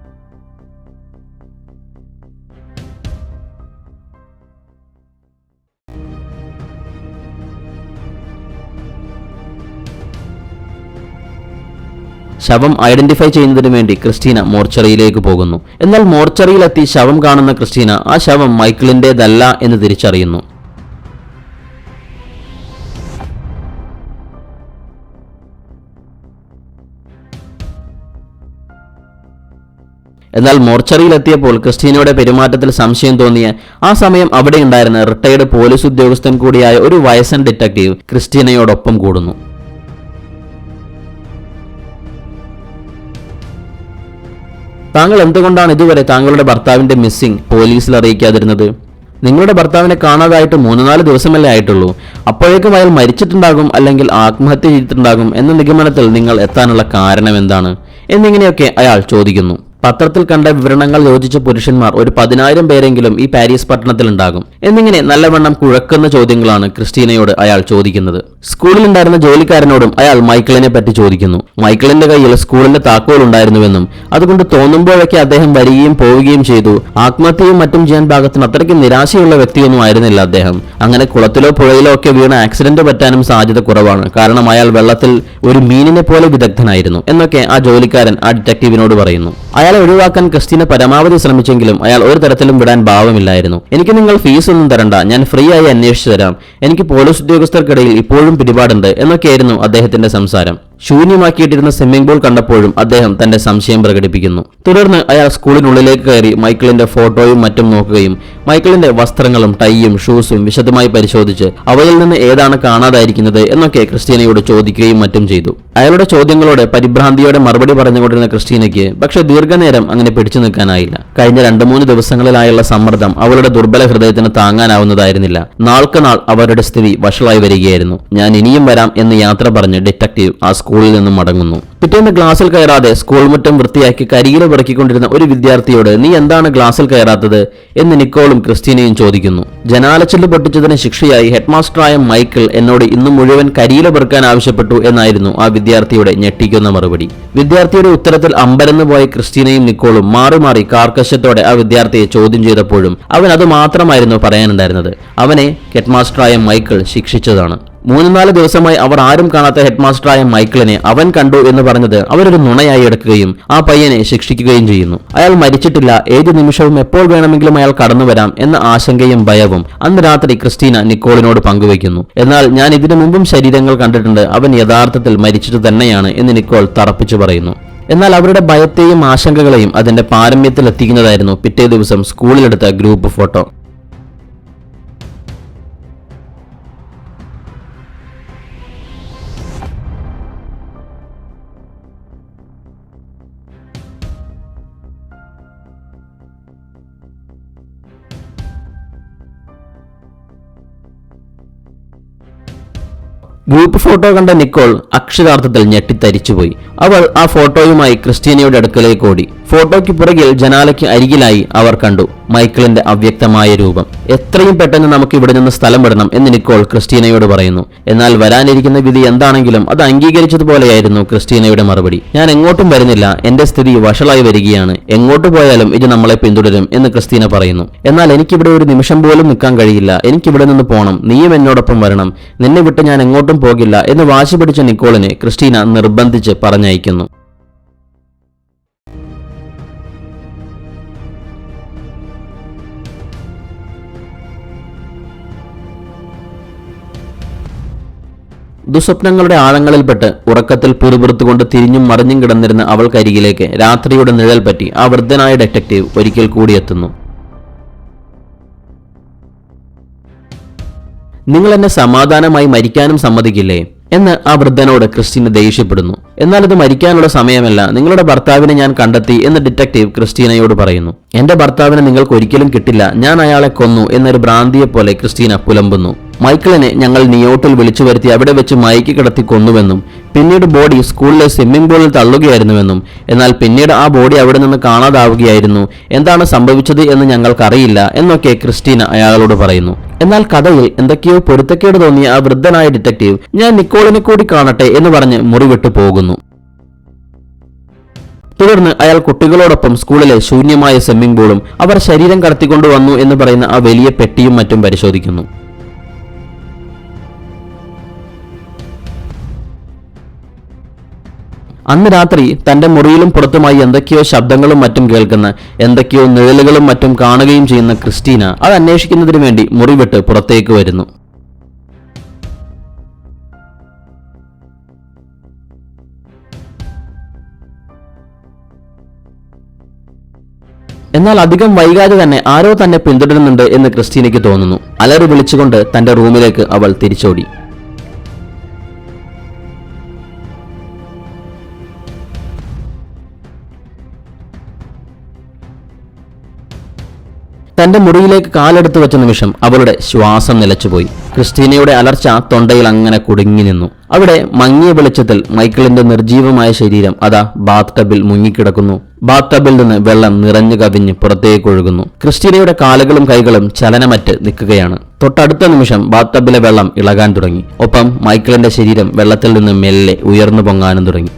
ശവം ഐഡന്റിഫൈ ചെയ്യുന്നതിന് വേണ്ടി ക്രിസ്റ്റീന മോർച്ചറിയിലേക്ക് പോകുന്നു. എന്നാൽ മോർച്ചറിയിലെത്തി ശവം കാണുന്ന ക്രിസ്റ്റീന ആ ശവം മൈക്കിളിന്റേതല്ല എന്ന് തിരിച്ചറിയുന്നു. എന്നാൽ മോർച്ചറിയിലെത്തിയപ്പോൾ ക്രിസ്റ്റീനയുടെ പെരുമാറ്റത്തിൽ സംശയം തോന്നിയ ആ സമയം അവിടെ ഉണ്ടായിരുന്ന റിട്ടയർഡ് പോലീസ് ഉദ്യോഗസ്ഥൻ കൂടിയായ ഒരു വയസ്സൻ ഡിറ്റക്റ്റീവ് ക്രിസ്റ്റീനയോടൊപ്പം കൂടുന്നു. താങ്കൾ എന്തുകൊണ്ടാണ് ഇതുവരെ താങ്കളുടെ ഭർത്താവിന്റെ മിസ്സിംഗ് പോലീസിൽ അറിയിക്കാതിരുന്നത്? നിങ്ങളുടെ ഭർത്താവിനെ കാണാതായിട്ട് മൂന്ന് നാല് ദിവസമല്ലേ ആയിട്ടുള്ളൂ. അപ്പോഴേക്കും അയാൾ മരിച്ചിട്ടുണ്ടാകും അല്ലെങ്കിൽ ആത്മഹത്യ ചെയ്തിട്ടുണ്ടാകും എന്ന നിഗമനത്തിൽ നിങ്ങൾ എത്താനുള്ള കാരണം എന്താണ്? എന്നിങ്ങനെയൊക്കെ അയാൾ ചോദിക്കുന്നു. പത്രത്തിൽ കണ്ട വിവരണങ്ങൾ യോജിച്ച പുരുഷന്മാർ ഒരു പതിനായിരം പേരെങ്കിലും ഈ പാരീസ് പട്ടണത്തിൽ ഉണ്ടാകും എന്നിങ്ങനെ നല്ലവണ്ണം കുഴക്കുന്ന ചോദ്യങ്ങളാണ് ക്രിസ്റ്റീനയോട് അയാൾ ചോദിക്കുന്നത്. സ്കൂളിൽ ഉണ്ടായിരുന്ന ജോലിക്കാരനോടും അയാൾ മൈക്കിളിനെ പറ്റി ചോദിക്കുന്നു. മൈക്കിളിന്റെ കയ്യിൽ സ്കൂളിന്റെ താക്കോൽ ഉണ്ടായിരുന്നുവെന്നും അതുകൊണ്ട് തോന്നുമ്പോഴൊക്കെ അദ്ദേഹം വരികയും പോവുകയും ചെയ്തു. ആത്മഹത്യയും മറ്റും ചെയ്യാൻ ഭാഗത്തിന് അത്രയ്ക്ക് നിരാശയുള്ള വ്യക്തിയൊന്നും ആയിരുന്നില്ല അദ്ദേഹം. അങ്ങനെ കുളത്തിലോ പുഴയിലോ ഒക്കെ വീണ ആക്സിഡന്റ് പറ്റാനും സാധ്യത കുറവാണ്. കാരണം അയാൾ വെള്ളത്തിൽ ഒരു മീനിനെ പോലെ വിദഗ്ധനായിരുന്നു. എന്നൊക്കെ ആ ജോലിക്കാരൻ ആ ഡിറ്റക്റ്റീവിനോട് പറയുന്നു. അയാളെ ഒഴിവാക്കാൻ ക്രിസ്റ്റീന പരമാവധി ശ്രമിച്ചെങ്കിലും അയാൾ ഒരു തരത്തിലും വിടാൻ ഭാവമില്ലായിരുന്നു. എനിക്ക് നിങ്ങൾ ഫീസ് ഒന്നും തരണ്ട ഞാൻ ഫ്രീ ആയി അന്വേഷിച്ചു തരാം. എനിക്ക് പോലീസ് ഉദ്യോഗസ്ഥർക്കിടയിൽ ഇപ്പോഴും പിടിപാടുണ്ട് എന്നൊക്കെയായിരുന്നു അദ്ദേഹത്തിന്റെ സംസാരം. ശൂന്യമാക്കിയിട്ടിരുന്ന സ്വിമ്മിംഗ് പൂൾ കണ്ടപ്പോഴും അദ്ദേഹം തന്റെ സംശയം പ്രകടിപ്പിക്കുന്നു. തുടർന്ന് അയാൾ സ്കൂളിനുള്ളിലേക്ക് കയറി മൈക്കിളിന്റെ ഫോട്ടോയും മറ്റും നോക്കുകയും മൈക്കിളിന്റെ വസ്ത്രങ്ങളും ടൈയും ഷൂസും വിശദമായി പരിശോധിച്ച് അവയിൽ നിന്ന് ഏതാണ് കാണാതായിരിക്കുന്നത് എന്നൊക്കെ ക്രിസ്റ്റീനയോട് ചോദിക്കുകയും മറ്റും ചെയ്തു. അയാളുടെ ചോദ്യങ്ങളോട് പരിഭ്രാന്തിയോടെ മറുപടി പറഞ്ഞുകൊണ്ടിരുന്ന ക്രിസ്റ്റീനയ്ക്ക് പക്ഷെ ദീർഘനേരം അങ്ങനെ പിടിച്ചു നിൽക്കാനായില്ല. കഴിഞ്ഞ രണ്ടു മൂന്ന് ദിവസങ്ങളിലായുള്ള സമ്മർദ്ദം അവളുടെ ദുർബല ഹൃദയത്തിന് താങ്ങാനാവുന്നതായിരുന്നില്ല. നാൾക്കുനാൾ അവരുടെ സ്ഥിതി വഷളായി വരികയായിരുന്നു. ഞാൻ ഇനിയും വരാം എന്ന് യാത്ര പറഞ്ഞ് ഡിറ്റക്റ്റീവ് ആ സ്കൂളിൽ നിന്നും മടങ്ങുന്നു. പിറ്റേന്ന് ഗ്ലാസ്സിൽ കയറാതെ സ്കൂൾ മുറ്റം വൃത്തിയാക്കി കരിയിൽ പിറക്കിക്കൊണ്ടിരുന്ന ഒരു വിദ്യാർത്ഥിയോട് നീ എന്താണ് ഗ്ലാസ്സിൽ കയറാത്തത്? എന്ന് നിക്കോളും ക്രിസ്റ്റീനയും ചോദിക്കുന്നു. ജനാലച്ചില്ല് പൊട്ടിച്ചതിന് ശിക്ഷയായി ഹെഡ്മാസ്റ്ററായ മൈക്കിൾ എന്നോട് ഇന്ന് മുഴുവൻ കരിയില പെറുക്കാൻ ആവശ്യപ്പെട്ടു എന്നായിരുന്നു ആ വിദ്യാർത്ഥിയുടെ ഞെട്ടിക്കുന്ന മറുപടി. വിദ്യാർത്ഥിയുടെ ഉത്തരത്തിൽ അമ്പരന്ന് പോയ ക്രിസ്റ്റീനയും നിക്കോളും മാറി മാറി കാർക്കശ്യത്തോടെ ആ വിദ്യാർത്ഥിയെ ചോദ്യം ചെയ്തപ്പോഴും അവൻ അത് മാത്രമായിരുന്നു പറയാനുണ്ടായിരുന്നത്. അവനെ ഹെഡ്മാസ്റ്ററായ മൈക്കിൾ ശിക്ഷിച്ചതാണ്. മൂന്ന് നാല് ദിവസമായി അവർ ആരും കാണാത്ത ഹെഡ്മാസ്റ്ററായ മൈക്കിളിനെ അവൻ കണ്ടു എന്ന് പറഞ്ഞത് അവരൊരു നുണയായി എടുക്കുകയും ആ പയ്യനെ ശിക്ഷിക്കുകയും ചെയ്യുന്നു. അയാൾ മരിച്ചിട്ടില്ല ഏത് നിമിഷവും എപ്പോൾ വേണമെങ്കിലും അയാൾ കടന്നു വരാം എന്ന ആശങ്കയും ഭയവും അന്ന് രാത്രി ക്രിസ്റ്റീന നിക്കോളിനോട് പങ്കുവയ്ക്കുന്നു. എന്നാൽ ഞാൻ ഇതിനു മുമ്പും ശരീരങ്ങൾ കണ്ടിട്ടുണ്ട് അവൻ യഥാർത്ഥത്തിൽ മരിച്ചിട്ട് തന്നെയാണ് എന്ന് നിക്കോൾ തറപ്പിച്ചു പറയുന്നു. എന്നാൽ അവരുടെ ഭയത്തെയും ആശങ്കകളെയും അതിന്റെ പാരമ്യത്തിൽ എത്തിക്കുന്നതായിരുന്നു പിറ്റേ ദിവസം സ്കൂളിലെടുത്ത ഗ്രൂപ്പ് ഫോട്ടോ. ഗ്രൂപ്പ് ഫോട്ടോ കണ്ട നിക്കോൾ അക്ഷരാർത്ഥത്തിൽ ഞെട്ടിത്തരിച്ചുപോയി. അവൾ ആ ഫോട്ടോയുമായി ക്രിസ്റ്റീനയുടെ അടുക്കലേക്ക് ഓടി. ഫോട്ടോയ്ക്ക് പുറകിൽ ജനാലയ്ക്ക് അരികിലായി അവർ കണ്ടു മൈക്കിളിന്റെ അവ്യക്തമായ രൂപം. എത്രയും പെട്ടെന്ന് നമുക്ക് ഇവിടെ നിന്ന് സ്ഥലം വിടണം എന്ന് നിക്കോൾ ക്രിസ്റ്റീനയോട് പറയുന്നു. എന്നാൽ വരാനിരിക്കുന്ന വിധി എന്താണെങ്കിലും അത് അംഗീകരിച്ചതുപോലെയായിരുന്നു ക്രിസ്റ്റീനയുടെ മറുപടി. ഞാൻ എങ്ങോട്ടും വരുന്നില്ല. എന്റെ സ്ഥിതി വഷളായി വരികയാണ്. എങ്ങോട്ട് പോയാലും ഇത് നമ്മളെ പിന്തുടരും എന്ന് ക്രിസ്റ്റീന പറയുന്നു. എന്നാൽ എനിക്കിവിടെ ഒരു നിമിഷം പോലും നിൽക്കാൻ കഴിയില്ല. എനിക്കിവിടെ നിന്ന് പോകണം നീയും എന്നോടൊപ്പം വരണം. നിന്നെ വിട്ട് ഞാൻ എങ്ങോട്ടും പോകില്ല എന്ന് വാശി പിടിച്ച നിക്കോളിനെ ക്രിസ്റ്റീന നിർബന്ധിച്ച് പറഞ്ഞയക്കുന്നു. ദുസ്വപ്നങ്ങളുടെ ആഴങ്ങളിൽപ്പെട്ട് ഉറക്കത്തിൽ പിറുപിറുത്തുകൊണ്ട് തിരിഞ്ഞും മറിഞ്ഞും കിടന്നിരുന്ന അവൾക്കരികിലേക്ക് രാത്രിയുടെ നിഴൽ പറ്റി ആ വൃദ്ധനായ ഡിറ്റക്റ്റീവ് ഒരിക്കൽ കൂടി എത്തുന്നു. നിങ്ങൾ എന്നെ സമാധാനമായി മരിക്കാനും സമ്മതിക്കില്ലേ? എന്ന് ആ വൃദ്ധനോട് ക്രിസ്റ്റീന ദേഷ്യപ്പെടുന്നു. എന്നാൽ ഇത് മരിക്കാനുള്ള സമയമല്ല. നിങ്ങളുടെ ഭർത്താവിനെ ഞാൻ കണ്ടെത്തി എന്ന് ഡിറ്റക്റ്റീവ് ക്രിസ്റ്റീനയോട് പറയുന്നു. എന്റെ ഭർത്താവിനെ നിങ്ങൾക്ക് ഒരിക്കലും കിട്ടില്ല. ഞാൻ അയാളെ കൊന്നു എന്നൊരു ഭ്രാന്തിയെ പോലെ ക്രിസ്റ്റീന പുലമ്പുന്നു. മൈക്കിളിനെ ഞങ്ങൾ നിയോട്ടിൽ വിളിച്ചു വരുത്തി അവിടെ വെച്ച് മയക്കി കിടത്തി കൊന്നുവെന്നും പിന്നീട് ബോഡി സ്കൂളിലെ സ്വിമ്മിംഗ് പൂളിൽ തള്ളുകയായിരുന്നുവെന്നും എന്നാൽ പിന്നീട് ആ ബോഡി അവിടെ നിന്ന് കാണാതാവുകയായിരുന്നു. എന്താണ് സംഭവിച്ചത് എന്ന് ഞങ്ങൾക്കറിയില്ല എന്നൊക്കെ ക്രിസ്റ്റീന അയാളോട് പറയുന്നു. എന്നാൽ കഥയിൽ എന്തൊക്കെയോ പൊരുത്തക്കേട് തോന്നിയ ആ വൃദ്ധനായ ഡിറ്റക്റ്റീവ് ഞാൻ നിക്കോളിനെ കൂടി കാണട്ടെ എന്ന് പറഞ്ഞ് മുറിവിട്ടു പോകുന്നു. തുടർന്ന് അയാൾ കുട്ടികളോടൊപ്പം സ്കൂളിലെ ശൂന്യമായ സ്വിമ്മിംഗ് പൂളും അവർ ശരീരം കടത്തിക്കൊണ്ടുവന്നു എന്ന് പറയുന്ന ആ വലിയ പെട്ടിയും മറ്റും പരിശോധിക്കുന്നു. അന്ന് രാത്രി തന്റെ മുറിയിലും പുറത്തുമായി എന്തൊക്കെയോ ശബ്ദങ്ങളും മറ്റും കേൾക്കുന്ന എന്തൊക്കെയോ നിഴലുകളും മറ്റും കാണുകയും ചെയ്യുന്ന ക്രിസ്റ്റീന അത് അന്വേഷിക്കുന്നതിന് വേണ്ടി മുറി വിട്ട് പുറത്തേക്ക് വരുന്നു. എന്നാൽ അധികം വൈകാതെ തന്നെ ആരോ തന്നെ പിന്തുടരുന്നുണ്ട് എന്ന് ക്രിസ്റ്റീനയ്ക്ക് തോന്നുന്നു. അലറി വിളിച്ചുകൊണ്ട് തന്റെ റൂമിലേക്ക് അവൾ തിരിച്ചോടി. മുറിയിലേക്ക് കാലെടുത്തു വെച്ച നിമിഷം അവളുടെ ശ്വാസം നിലച്ചുപോയി. ക്രിസ്റ്റീനയുടെ അലർച്ച തൊണ്ടയിൽ അങ്ങനെ കുടുങ്ങി നിന്നു. അവിടെ മങ്ങിയ വെളിച്ചത്തിൽ മൈക്കിളിന്റെ നിർജീവമായ ശരീരം അതാ ബാത്ത് ടബിൽ മുങ്ങിക്കിടക്കുന്നു. ബാത്ത് ടബിൽ നിന്ന് വെള്ളം നിറഞ്ഞു കവിഞ്ഞ് പുറത്തേക്ക് ഒഴുകുന്നു. ക്രിസ്റ്റീനയുടെ കാലുകളും കൈകളും ചലനമറ്റ് നിൽക്കുകയാണ്. തൊട്ടടുത്ത നിമിഷം ബാത്ത് ടബിലെ വെള്ളം ഇളകാൻ തുടങ്ങി. ഒപ്പം മൈക്കിളിന്റെ ശരീരം വെള്ളത്തിൽ നിന്ന് മെല്ലെ ഉയർന്നു പൊങ്ങാനും തുടങ്ങി.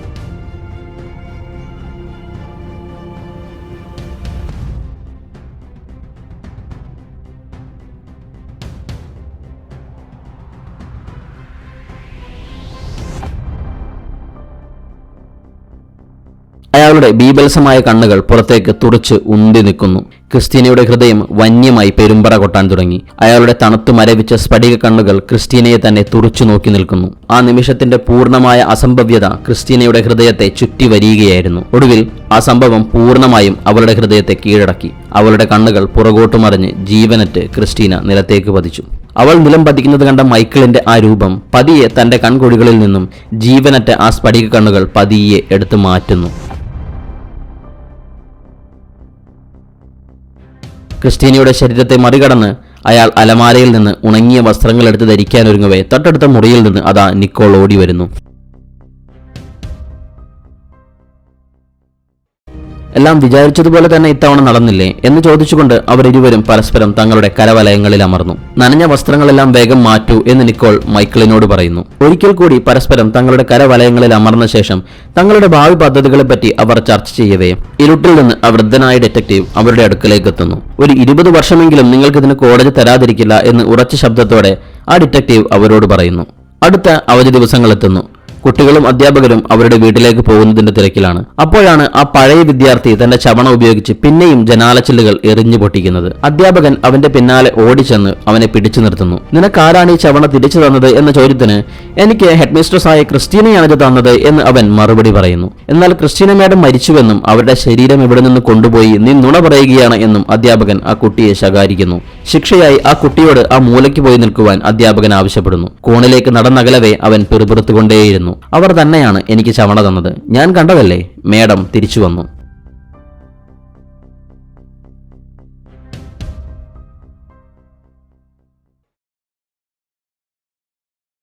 അയാളുടെ ബീബൽസമായ കണ്ണുകൾ പുറത്തേക്ക് തുറച്ച് ഉന്തി നിൽക്കുന്നു. ക്രിസ്റ്റീനയുടെ ഹൃദയം വന്യമായി പെരുമ്പറ കൊട്ടാൻ തുടങ്ങി. അയാളുടെ തണുത്തു മരവിച്ച സ്ഫടിക കണ്ണുകൾ ക്രിസ്റ്റീനയെ തന്നെ തുറച്ചു നോക്കി നിൽക്കുന്നു. ആ നിമിഷത്തിന്റെ പൂർണമായ അസംഭവ്യത ക്രിസ്റ്റീനയുടെ ഹൃദയത്തെ ചുറ്റി വരികയായിരുന്നു ഒടുവിൽ ആ സംഭവം പൂർണമായും അവളുടെ ഹൃദയത്തെ കീഴടക്കി. അവളുടെ കണ്ണുകൾ പുറകോട്ട് മറിഞ്ഞ് ജീവനറ്റ് ക്രിസ്റ്റീന നിലത്തേക്ക് പതിച്ചു. അവൾ നിലം പതിക്കുന്നത് കണ്ട മൈക്കിളിന്റെ ആ രൂപം പതിയെ തന്റെ കൺകൊടികളിൽ നിന്നും ജീവനറ്റ ആ സ്ഫടിക കണ്ണുകൾ പതിയെ എടുത്തു മാറ്റുന്നു. ക്രിസ്റ്റീനയുടെ ശരീരത്തെ മറികടന്ന് അയാൾ അലമാരയിൽ നിന്ന് ഉണങ്ങിയ വസ്ത്രങ്ങൾ എടുത്ത് ധരിക്കാനൊരുങ്ങവേ തൊട്ടടുത്ത മുറിയിൽ നിന്ന് അതാ നിക്കോൾ ഓടി വരുന്നു. എല്ലാം വിചാരിച്ചതുപോലെ തന്നെ ഇത്തവണ നടന്നില്ലേ എന്ന് ചോദിച്ചുകൊണ്ട് അവരിരുവരും പരസ്പരം തങ്ങളുടെ കരവലയങ്ങളിൽ അമർന്നു. നനഞ്ഞ വസ്ത്രങ്ങളെല്ലാം വേഗം മാറ്റൂ എന്ന് നിക്കോൾ മൈക്കിളിനോട് പറയുന്നു. ഒരിക്കൽ കൂടി പരസ്പരം തങ്ങളുടെ കരവലയങ്ങളിൽ അമർന്ന ശേഷം തങ്ങളുടെ ഭാവി പദ്ധതികളെപ്പറ്റി അവർ ചർച്ച ചെയ്യവേ. ഇരുട്ടിൽ നിന്ന് ആ വൃദ്ധനായ ഡിറ്റക്റ്റീവ് അവരുടെ അടുക്കലേക്ക് എത്തുന്നു. ഒരു ഇരുപത് വർഷമെങ്കിലും നിങ്ങൾക്കിതിന് കോടതി തരാതിരിക്കില്ല എന്ന് ഉറച്ച ശബ്ദത്തോടെ ആ ഡിറ്റക്റ്റീവ് അവരോട് പറയുന്നു. അടുത്ത അവധി ദിവസങ്ങൾ എത്തുന്നു. കുട്ടികളും അധ്യാപകരും അവരുടെ വീട്ടിലേക്ക് പോകുന്നതിന്റെ തിരക്കിലാണ്. അപ്പോഴാണ് ആ പഴയ വിദ്യാർത്ഥി തന്റെ ചവണ ഉപയോഗിച്ച് പിന്നെയും ജനാലച്ചില്ലുകൾ എറിഞ്ഞു പൊട്ടിക്കുന്നത്. അധ്യാപകൻ അവന്റെ പിന്നാലെ ഓടിച്ചെന്ന് അവനെ പിടിച്ചു നിർത്തുന്നു. നിനക്കാരാണ് ഈ ചവണ തിരിച്ചു തന്നത്? എന്ന ചോദ്യത്തിന് എനിക്ക് ഹെഡ്മിസ്ട്രസ് ക്രിസ്റ്റീനയാണ് ഇത് തന്നത് എന്ന് അവൻ മറുപടി പറയുന്നു. എന്നാൽ ക്രിസ്റ്റീന മാഡം മരിച്ചുവെന്നും അവരുടെ ശരീരം ഇവിടെ നിന്ന് കൊണ്ടുപോയി? നീ നുണ പറയുകയാണ് എന്നും അധ്യാപകൻ ആ കുട്ടിയെ ശകാരിക്കുന്നു. ശിക്ഷയായി ആ കുട്ടിയോട് ആ മൂലയ്ക്ക് പോയി നിൽക്കുവാൻ അധ്യാപകൻ ആവശ്യപ്പെടുന്നു. കോണിലേക്ക് നടന്നകലവേ അവൻ പിറുപിറുത്തുകൊണ്ടേയിരുന്നു. അവർ തന്നെയാണ് എനിക്ക് ചവണ തന്നത്. ഞാൻ കണ്ടതല്ലേ? മേഡം തിരിച്ചു വന്നു.